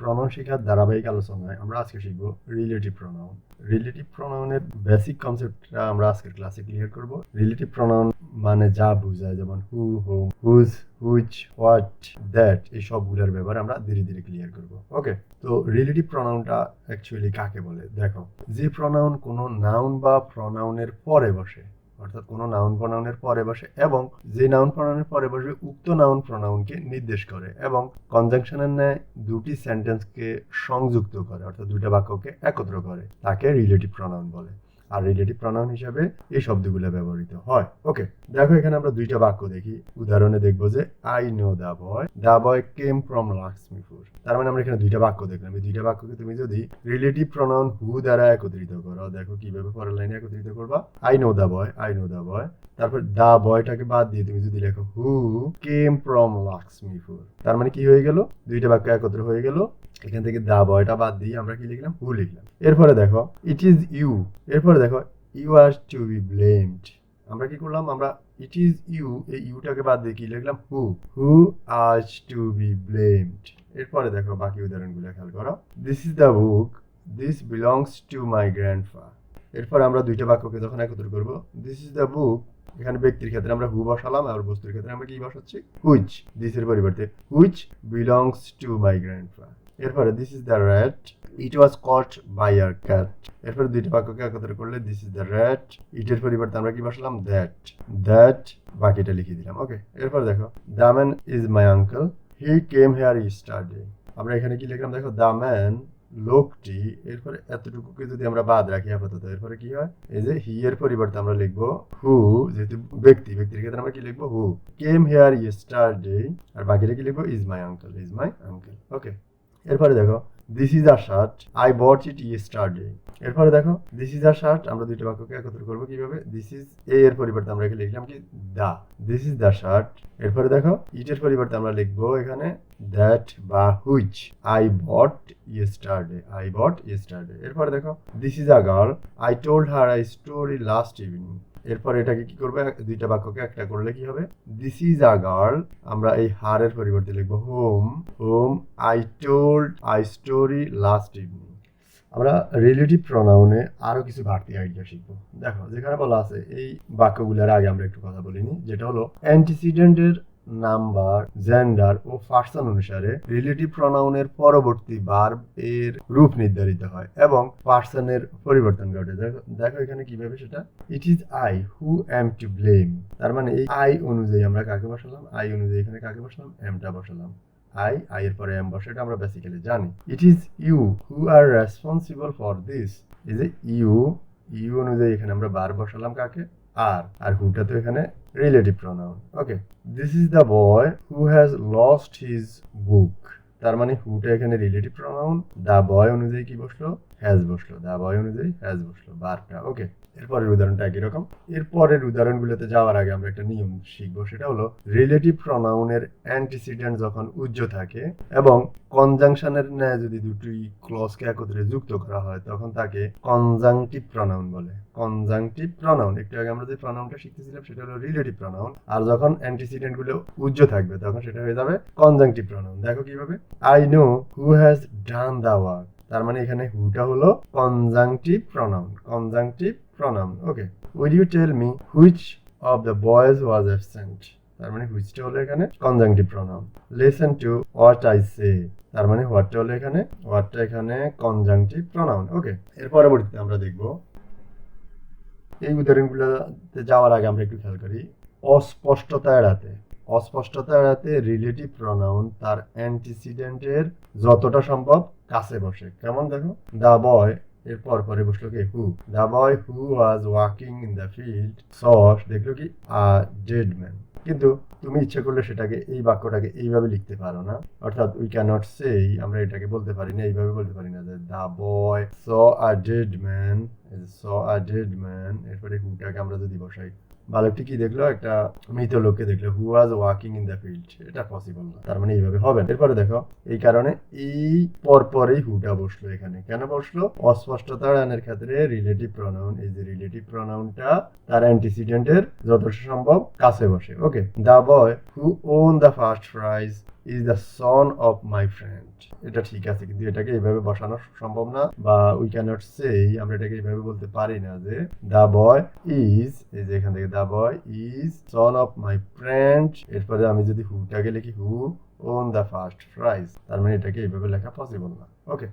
Pronoun শেখার ধারাবাহিক আলোচনায় আমরা আজকে শিখব রিলেটিভ প্রনাউন রিলেটিভ প্রনাউনের বেসিক কনসেপ্টটা আমরা আজকের ক্লাসে ক্লিয়ার করব। রিলেটিভ প্রনাউন মানে যা বোঝায়, যেমন who whom whose which what that এই সবগুলোর ব্যাপারে আমরা ধীরে ধীরে ক্লিয়ার করব। ওকে তো রিলেটিভ প্রনাউনটা অ্যাকচুয়ালি কাকে বলে? দেখো, যে প্রনাউন কোনো নাউন বা প্রনাউনের পরে বসে অর্থাৎ কোনো নাউন প্রনাউনের পরে বসে এবং যে নাউন প্রনাউনের পরে বসবে উক্ত নাউন প্রনাউনকে নির্দেশ করে এবং কনজাংশনের ন্যায় দুটি সেন্টেন্সকে সংযুক্ত করে, অর্থাৎ দুইটা বাক্যকে একত্র করে, তাকে রিলেটিভ প্রনাউন বলে। আর রিলেটিভ প্রনাউন হিসাবে এই শব্দগুলো ব্যবহৃত হয়। ওকে দেখো এখানে আমরা দুইটা বাক্য দেখি। উদাহরণে দেখব যে I know the boy the boy came from Lakshmipur তার মানে আমরা এখানে দুইটা বাক্য দেখলাম। এই দুইটা বাক্যকে তুমি যদি রিলেটিভ প্রনাউন হু দ্বারা একত্রিত করো, দেখো কীভাবে পরের লাইনে একত্রিত করবা। I know the boy I know the boy তারপর দা বয়টাকে বাদ দিয়ে তুমি যদি লেখো হু কেম ফ্রম লক্ষ্মীপুর তার মানে কি হয়ে গেল? দুইটা বাক্য একত্র হয়ে গেল। এখান থেকে দা বয়টা বাদ দিয়ে আমরা কি লিখলাম? হু লিখলাম। এরপরে দেখো ইট ইজ ইউ এরপরে দেখো you are to be blamed আমরা কি করলাম? আমরা ইট ইজ ইউ এই ইউটাকে বাদ দিয়ে কি লিখলাম? Who who are to be blamed এরপরে দেখো, বাকি উদাহরণগুলো খেয়াল করো। This is the book this belongs to my grandfather এরপর আমরা দুইটা বাক্যকে যখন একত্র করব দিস ইজ দ্য বুক এখানে ব্যক্তির ক্ষেত্রে আমরা হু বসালাম আর বস্তুর ক্ষেত্রে আমরা কি বসাচ্ছি? হুইচ দিসের পরিবর্তে which belongs to my grandfather এরপরে this is the rat it was caught by our cat এরপরে দুইটা বাক্যকে একত্র করলে দিস ইজ দ্য র্যাট ইটের পরিবর্তে আমরা কি বসলাম? দ্যাট দ্যাট বাকিটা লিখে দিলাম। ওকে এরপর দেখো the man is my uncle he came here study আমরা এখানে কি লিখলাম? দেখো দ্য ম্যান লোকটি, এরপরে এতটুকুকে যদি আমরা বাদ রাখি আপাতত, এরপরে কি হয়? এই যে হি এর পরিবর্তে আমরা লিখব হু যেহেতু ব্যক্তি, ব্যক্তির ক্ষেত্রে আমরা কি লিখব? হু কেম হেয়ার ইয়েস্টারডে আর বাকিটা কি লিখব? Is my uncle is my uncle okay এরপরে দেখো this is a shirt I bought it yesterday এরপরে দেখো দিস ইজ আ শার্ট আমরা দুইটা বাক্যকে একত্র করব কীভাবে? দিস ইজ এ এর পরিবর্তে আমরা এখানে লিখলাম কি? The this is the shirt এরপরে দেখো ইটের পরিবর্তে আমরা লিখব এখানে দ্যাট বা which I bought yesterday I bought yesterday এরপরে দেখো this is a girl I told her a story last evening এরপর এটাকে কি করবে? দুইটা বাক্যকে একটা করলে কি হবে? দিস ইজ আ গার্ল আমরা এই হারের পরিবর্তে লিখব whom whom I told a story last evening আমরা রিলেটিভ প্রনাউনে আরও কিছু বাড়তি আইডিয়া শিখব। দেখো, যেখানে বলা আছে, এই বাক্যগুলোর আগে আমরা একটু কথা বলিনি যেটা হলো অ্যান্টিসিডেন্টের নাম্বার জেন্ডার ও পার্সন অনুসারে রিলেটিভ প্রনাউনের পরবর্তী বার এর রূপ নির্ধারিত হয় এবং পার্সনের পরিবর্তন ঘটে। দেখো এখানে কীভাবে সেটা। It is I who am to blame তার মানে এই আই অনুযায়ী আমরা কাকে বসালাম? আই অনুযায়ী এখানে কাকে বসালাম? এমটা বসালাম। আই আই এর পরে এম বসে এটা আমরা বেসিক্যালি জানি। It is you who are responsible for this এই যে ইউ ইউ অনুযায়ী এখানে আমরা বার বসালাম কাকে? আর আর হুটা তো এখানে relative pronoun okay this is the boy who has lost his book তার মানে হুটা এখানে রিলেটিভ প্রোনাউন দা বয় অনুযায়ী কি বসল? হ্যাজ বসল। দা বয় অনুযায়ী হ্যাজ বসল। বারটা ওকে এরপরের উদাহরণটা একই রকম। এরপরের উদাহরণগুলোতে যাওয়ার আগে আমরা একটা নিয়ম শিখব। সেটা হলো রিলেটিভ প্রনাউনের অ্যান্টিসিডেন্ট যখন উজ্জ থাকে এবং কনজাংশনের ন্যায় যদি দুটি ক্লজকে একত্রে যুক্ত করা হয়, তখন তাকে কনজাংটিভ প্রনাউন বলে। কনজাংটিভ প্রনাউন একটু আগে আমরা যে প্রনাউনটা শিখতেছিলাম, সেটা হলো রিলেটিভ প্রনাউন আর যখন অ্যান্টিসিডেন্টগুলো উজ্জ থাকবে, তখন সেটা হয়ে যাবে কনজাংটিভ প্রনাউন দেখো কীভাবে। I know who has done the work তার মানে এখানে হুটা হলো conjunctive pronoun conjunctive pronoun okay will you tell me which of the boys was absent তার মানে হুইচটা হলো এখানে conjunctive pronoun listen to what I say তার মানে হোয়াটটা হলো এখানে হোয়াটটা এখানে কনজাংটিভ প্রনাউন ওকে এর পরবর্তীতে আমরা দেখব। এই উদাহরণগুলোতে যাওয়ার আগে আমরা একটু খেয়াল করি। অস্পষ্টতা এড়াতে। অস্পষ্টতা এড়াতে রিলেটিভ প্রনাউন তার অ্যান্টিসিডেন্টের যতটা সম্ভব কাছে বসে। কেমন দেখো? দা বয়, এর পর পরে বসল কি? Who. The boy who was walking in the field saw দেখল কি? A dead man. কিন্তু তুমি ইচ্ছে করলে সেটাকে, এই বাক্যটাকে এইভাবে লিখতে পারো না। অর্থাৎ উই ক্যানট সেই আমরা এটাকে বলতে পারি না, এইভাবে বলতে পারি না যে the boy saw a dead man saw a dead man এরপরে হুটাকে আমরা যদি বসাই? বালকটি কি দেখল, একটা মৃত লোককে দেখল who was walking in the field এটা পসিবল না, তার মানে এইভাবে হবে এরপরে দেখো, এই কারণে এই পরপরেই হুটা বসল এখানে। কেন বসল? অস্পষ্টতা রানের ক্ষেত্রে রিলেটিভ প্রনাউন এই যে রিলেটিভ প্রনাউনটা তার অ্যান্টিসিডেন্টের যথেষ্ট সম্ভব কাছে বসে। Okay the boy who won the first prize is the son of my friend এটা ঠিক আছে, কিন্তু এটাকে এইভাবে বসানো সম্ভব না, বা উই ক্যানট সেই আমরা এটাকে এইভাবে বলতে পারি না যে দ্য বয় ইজ এই যে এখান থেকে the boy is son of my friend এরপরে আমি যদি হুটাকে লিখি who won the first prize তার মানে এটাকে এইভাবে লেখা পসিবল না। ওকে